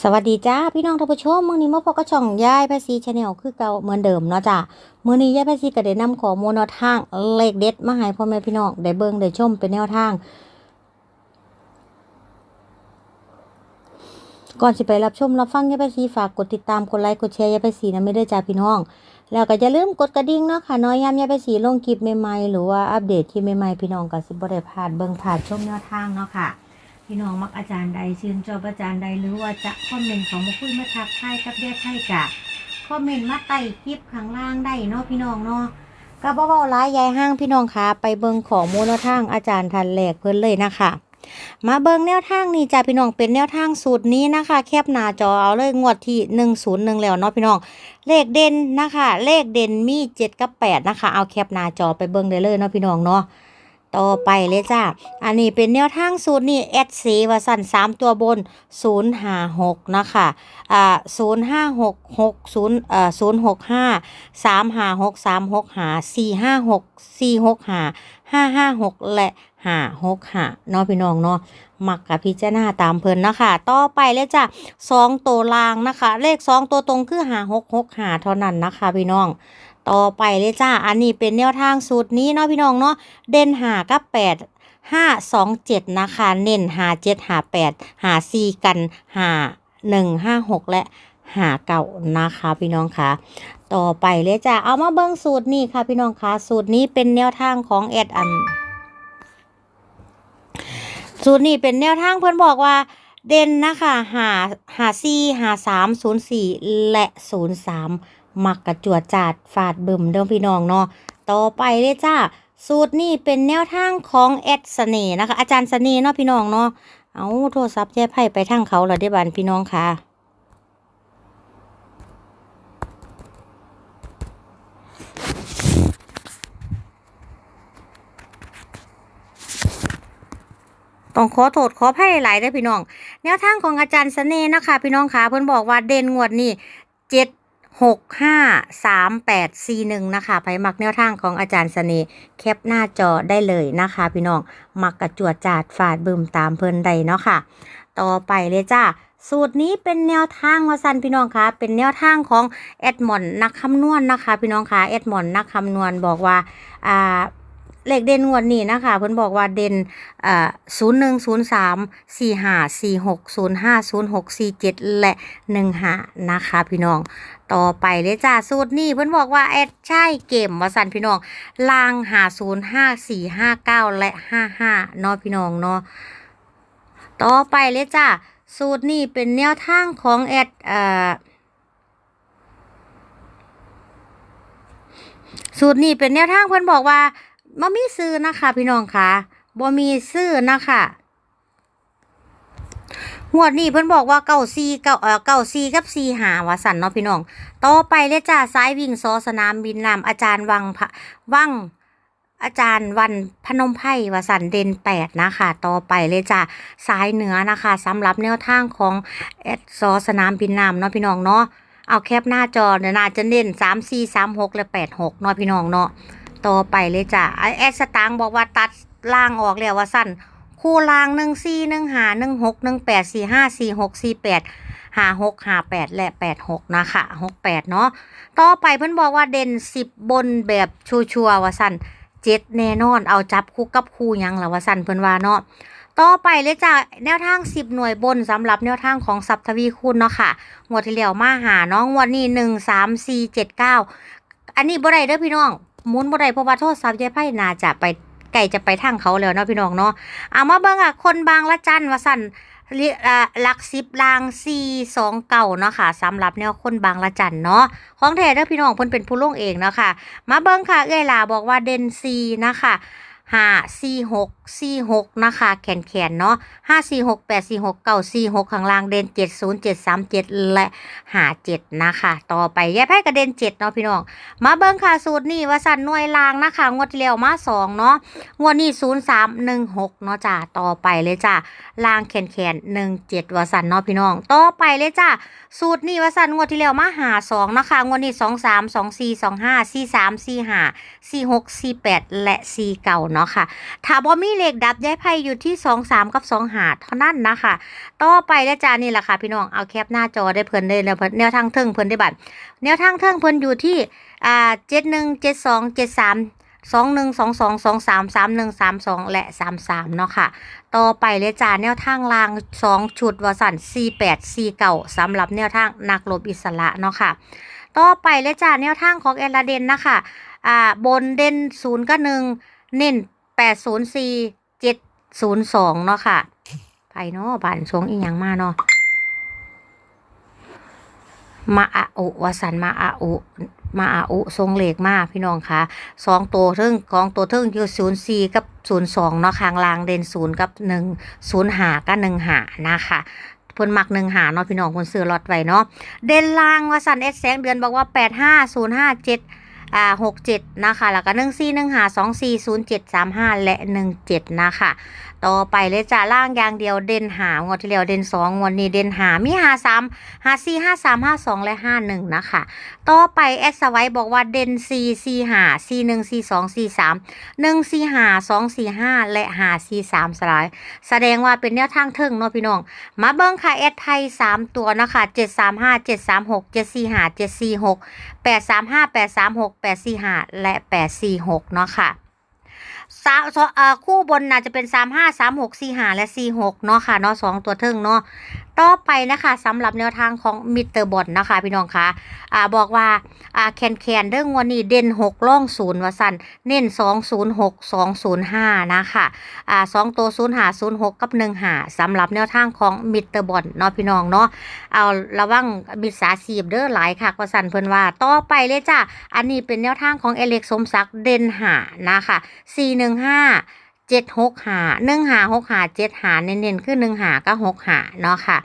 สวัสดีจ้าพี่น้องท่านผู้ชมมื้อนี้มาพบกับช่องยายภาษีชาแนลคือเก่าเหมือนเดิมเนาะจ้ามื้อนี้ยายภาษีก็ได้นำข้อมูลแนวทางเลขเด็ดมาให้พ่อแม่พี่น้องได้เบิ่งได้ชมเป็นแนวทาง ก่อนสิไปรับชมรับฟังยายภาษีฝากกดติดตามกดไลค์กดแชร์ยายภาษีนะไม่ได้จ้าพี่น้อง แล้วก็อย่าลืมกดกระดิ่งเนาะค่ะน้อยยามยายภาษีลงคลิปใหม่ๆหรือว่าอัปเดตคลิปใหม่ๆพี่น้องก็สิบ่ได้พลาดเบิ่งพลาดชมแนวทางเนาะค่ะ พี่น้องมักอาจารย์ใดชื่นชอบอาจารย์ใดหรือว่าจะคอมเมนต์ของมาคุยมาทักทายกับแยกไทยกะคอมเมนต์มาใต้คลิปข้างล่างได้เนาะพี่น้องเนาะก็บ่เว้าหลายยายห้างพี่น้องคะไปเบิ่งของมูลทางอาจารย์ทันแหลกเพิ่นเลยนะคะมาเบิ่งแนวทางนี้จ้าพี่น้องเป็นแนวทางสูตรนี้นะคะ แคบหน้าจอเอาเลยงวดที่101แล้วเนาะพี่น้อง เลขเด่นนะคะ เลขเด่นมี7กับ8นะคะ เอาแคปหน้าจอไปเบิ่งได้เลยเนาะพี่น้องเนาะ ต่อไปเลยจ้า อันนี้เป็นแนวทางสูตรนี่แอดสีว่าสั่นสามตัวบน056นะคะอ่า056 60เอ่อ065 356 365 456 465 556และ565เนาะพี่น้องเนาะมักกับพิจารณาตามเพลินนะคะต่อไปเลยจ้ะสองตัวลางนะคะ เลขสองตัวตรงคือหาหกหกหาเท่านั้นนะคะพี่น้อง ต่อไปเลยจ้า อันนี้เป็นแนวทางสูตรนี้เนาะพี่น้องเนาะ เด่นหากับแปดห้าสองเจ็ดนะคะ เน้นหาเจ็ดหาแปดหาสี่กันหาหนึ่งห้าหกและหาเก่านะคะพี่น้องคะต่อไปเลยจ้าเอามาเบิ้งสูตรนี้ค่ะพี่น้องคะสูตรนี้เป็นแนวทางของแอดอัน สูตรนี้เป็นแนวทางเพื่อนบอกว่าเด่นนะคะหาหาสี่หาสามศูนย์สี่และศูนย์สาม หมักกระจวดจาดฟาดบึมเด้อพี่น้องเนาะต่อไปเลยจ้าสูตรนี้เป็นแนวทางของแอดเสน่ห์นะคะ อาจารย์เสน่ห์เนาะพี่น้องเนาะเอาโทรศัพท์แย่ไพ่ไปทางเขาเหรอได้บันพี่น้องค่ะต้องขอโทษขออภัยหลายเด้พี่น้อง แนวทางของอาจารย์สเสน่ห์นะคะ พี่น้องคะเพิ่นบอกว่าเด่นงวดนี่เจ็ด หกห้าสามแปดสี่หนึ่งนะคะไปมักแนวทางของอาจารย์สเสน่ห์แคปหน้าจอได้เลยนะคะ พี่น้อง มักกระจวดจาดฝาดบึมตามเพลินใดเนาะค่ะ ต่อไปเลยจ้าสูตรนี้เป็นแนวทางว่าสันพี่น้องคะเป็นแนวทางของแอดมอนนักคำนวณนะคะ พี่น้องคะแอดมอนนักคำนวณบอกว่าอ่า เลขเด่นงวดนี้นะคะเพิ่นบอกว่าเด่นอ่าศูนย์หนึ่งศูนย์สามสี่ห้าสี่หกศูนย์ห้าศูนย์หกสี่เจ็ดและหนึ่งห้านะคะพี่น้อง ต่อไปเลยจ้าสูตรนี้เพิ่นบอกว่าแอดใช่เกมวาสันพี่น้องลางหาศูนย์ห้าสี่ห้าเก้าและห้าห้าเนาะพี่น้องเนาะต่อไปเลยจ้าสูตรนี้เป็นแนวทางของแอดอ่าสูตรนี้เป็นแนวทางเพิ่นบอกว่า บ่มีซื้อนะคะ พี่น้องค่ะบ่มีซื้อนะคะงวดนี้เพิ่นบอกว่าเก้าซีเก้าเอ่อเก้าซีกับซีหาว่าสั่นเนาะพี่น้อง ต่อไปเลยจ้าสายวิ่งซอสนามบินนำอาจารย์วังพะวังอาจารย์วันพนมไพรวสันเดนแปดนะคะ ต่อไปเลยจ้าสายเหนือนะคะสำหรับแนวทางของแอดซอสนามบินนำเนาะพี่น้องเนาะเอาแคปหน้าจอเนี่ยน่าจะเน้นสามสี่สามหกและแปดหกเนาะพี่น้องเนาะ ต่อไปเลยจ้ะไอแอดสตางบอกว่าตัดล่างออกแล้วว่าสั้นคู่ล่างหนึ่งสี่หนึ่งหาหนึ่งหกหนึ่งแปดสี่ห้าสี่หกสี่แปดหาหกหาแปดและแปดหกนะคะหกแปดเนาะต่อไปเพิ่นบอกว่าเด่นสิบบนแบบชัวร์ว่าสั้นเจ็ดแน่นอนเอาจับคู่กับคู่ยังละว่าสั้นเพิ่นว่าเนาะต่อไปเลยจ้ะแนวทางสิบหน่วยบนสำหรับแนวทางของสัพทวีคูณเนาะค่ะงวดที่แล้วมาหานาะงวดนี้หนึ่งสามสี่เจ็ดเก้าอันนี้บ่ได้เด้อพี่น้อง มุนบ่ได้เพราะว่าโทรศัพท์ยายไพ่น่าจะไปไก่จะไปทางเขาแล้วเนาะพี่น้องเนาะเอามาเบิ่งอะคนบางละจันว่าสั่นลิอ่าหลักสิบลางสี่สองเก่าเนาะค่ะสำหรับแนวคนบางละจันเนาะของแท้เด้อพี่น้องเพิ่นเป็นผู้ลงเองเนาะค่ะ มาเบิ่งค่ะเอ้ยล่ะบอกว่าเดนซีนะคะ ห้าสี่หกสี่หกนะคะ แขนแขนเนาะห้าสี่หกแปดสี่หกเก้าสี่หกข้างล่างเด่นเจ็ดศูนย์เจ็ดสามเจ็ดและหาเจ็ดนะคะ ต่อไปแยกไพ่กับเด็นเจ็ดเนาะพี่น้อง มาเบิ่งค่ะสูตรนี้ว่าสันหน่วยลางนะคะ งวดที่แล้วมาสองเนาะงวดนี้ศูนย์สามหนึ่งหกเนาะจ้าต่อไปเลยจ้าลางแขนแขนหนึ่งเจ็ดว่าสันเนาะพี่น้อง ต่อไปเลยจ้าสูตรนี้ว่าสันงวดที่แล้วมาหาสองนะคะงวดนี้สองสามสองสี่สองห้าสี่สามสี่ห้าสี่หกสี่แปดและสี่เก่าเนาะค่ะถ้าบ่มีเลขดับย้ายไพ่อยู่ที่สองสามกับสองหาเท่านั้นนะคะต่อไปแล้วจ้านี่แหละค่ะ พี่น้องเอาแคปหน้าจอได้เพิ่นได้แล้วเพิ่นแนวทางเทิงเพิ่นได้บัตรแนวทางเทิงเพิ่นอยู่ที่อ่าเจ็ดหนึ่งเจ็ดสองเจ็ดสามสองหนึ่งสองสองสองสามสามหนึ่งสามสองและสามสามเนาะค่ะ ต่อไปเลยจ้าแนวทางรางสองชุดวสันสี่แปดสี่เก่าสำหรับแนวทางนักรบอิสระเนาะค่ะ ต่อไปเลยจ้าแนวทางของเอลาเดนนะคะอ่าบนเด่นศูนย์กับหนึ่ง เน้นแปดศูนย์สี่เจ็ดศูนย์สองเนาะค่ะไปเนาะบ้านสวงอีหยังมาเนาะมาอะอุวสันมาอะอุมาอะอุทรงเหล็กมาพี่น้องคะสองตัวเทิงของตัวเทิงอยู่ศูนย์สี่กับศูนย์สองเนาะข้างลางเด่นศูนย์กับหนึ่งศูนย์หากับหนึ่งหานะคะเพิ่นมักหนึ่งหาเนาะพี่น้องคนซื้อลอตไว้เนาะเด่นลางวสันเอสแสงเดือนบอกว่าแปดห้าศูนย์ห้าเจ็ด อ่าหกเจ็ดนะคะแล้วก็หนึ่งสี่หนึ่งหาสองสี่ศูนย์เจ็ดสามห้าและหนึ่งเจ็ดนะคะต่อไปเลยจ้าล่างอย่างเดียวเด่นหางวดที่แล้วเด่นสองงวดนี้เด่นหามีหาสามหาสี่ห้าสามห้าสองและห้าหนึ่งนะคะต่อไปแอดสไว้บอกว่าเด่นสี่สี่หาสี่หนึ่งสี่สองสี่สามหนึ่งสี่หาสองสี่ห้าและหาสี่สามสลายแสดงว่าเป็นแนวทางเทิงเนาะพี่น้อง มาเบิ้งค่ะแอดไทยสามตัวนะคะเจ็ดสามห้าเจ็ดสามหกเจ็ดสี่หาเจ็ดสี่หกแปดสามห้าแปดสามหกแปดสี่ห้าและแปดสี่หกเนาะค่ะสาสเอ่อคู่บนน่าจะเป็นสามห้าสามหกสี่ห้าและสี่หกเนาะค่ะเนาะสองตัวเทิงเนาะต่อไปนะคะสำหรับแนวทางของมิเตอร์บอลนะคะ พี่น้องคะอ่าบอกว่าอ่าแคนแคนเรื่องวันนี้เด่นหกล่องศูนย์วสันเน้นสองศูนย์หกสองศูนย์ห้านะคะอ่าสองตัวศูนย์หาศูนย์หกกับหนึ่งหาสำหรับแนวทางของมิเตอร์บอลเนาะพี่น้องเนาะเอาระวังมิจฉาชีพเด้อหลายค่ะก็สั่นเพิ่นว่า ต่อไปเลยจ้ะอันนี้เป็นแนวทางของเอเล็กสมศักดิ์เด่นหานะคะสี่หนึ่ง415 765 1565 75เน้นๆคือ1หากับ6หาเนาะค่ะ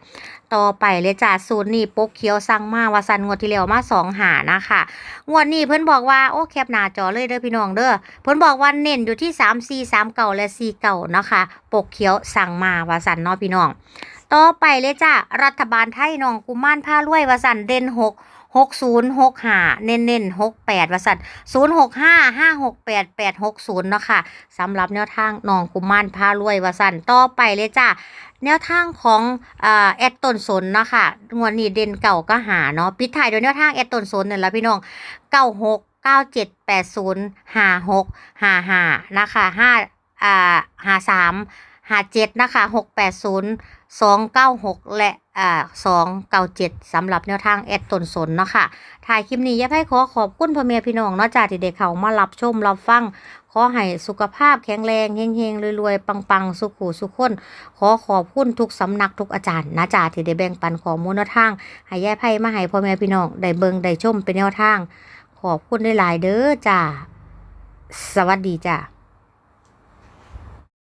ต่อไปเลยจ้ะสูตรนี้ปกเขียวสั่งมาวาสันงวดที่แล้วมาสองหานะคะงวดนี้เพิ่อนบอกว่าโอ้แคปหน้าจอเลยเด้อพี่น้องเด้อเพิ่อนบอกว่าเน้นอยู่ที่3 4 3เก่าและ4เก่านะคะปกเขียวสั่งมาวาสันเนาะพี่น้อง ต่อไปเลยจ้ะรัฐบาลไทยน้องกุมารผ้ารวยวาสันเด่นหก หกศูนย์หกห้าเน้นเน้นหกแปดวาสันศูนย์หกห้าห้าหกแปดแปดหกศูนย์เนาะค่ะสำหรับแนวทางน้องกุมารผ้ารวยวาสันต่อไปเลยจ้ะแนวทางของอ่าแอดต้นสนเนาะค่ะงวดนี้เด่นเก่าก็หาเนาะปิดท้ายโดยแนวทางแอดต้นสนเนี่ยแหละพี่น้องเก้าหกเก้าเจ็ดแปดศูนย์ห้าหกห้าห้านะคะห้าอ่าห้าสาม ห้าเจ็ดนะคะหกแปดศูนย์สองเก้าหกและอ่าสองเก้าเจ็ดสำหรับแนวทางแอดตนสนเนาะค่ะถ่ายคลิปนี้ยากให้ขอขอบคุณพ่อแม่พี่น้องเนาะจ้าที่เด็กเขามารับชมรับฟัง ขอให้สุขภาพแข็งแรงเฮงๆรวยๆ ปังๆ สุขูสุขคน ขอขอบคุณทุกสำนักทุกอาจารย์นะจ้าที่ได้แบ่งปันข้อมูลแนวทางให้แย่ไพ่มาให้พ่อแม่พี่น้องได้เบิงได้ชมเป็นแนวทาง ขอบคุณได้หลายเด้อจ้าสวัสดีจ้า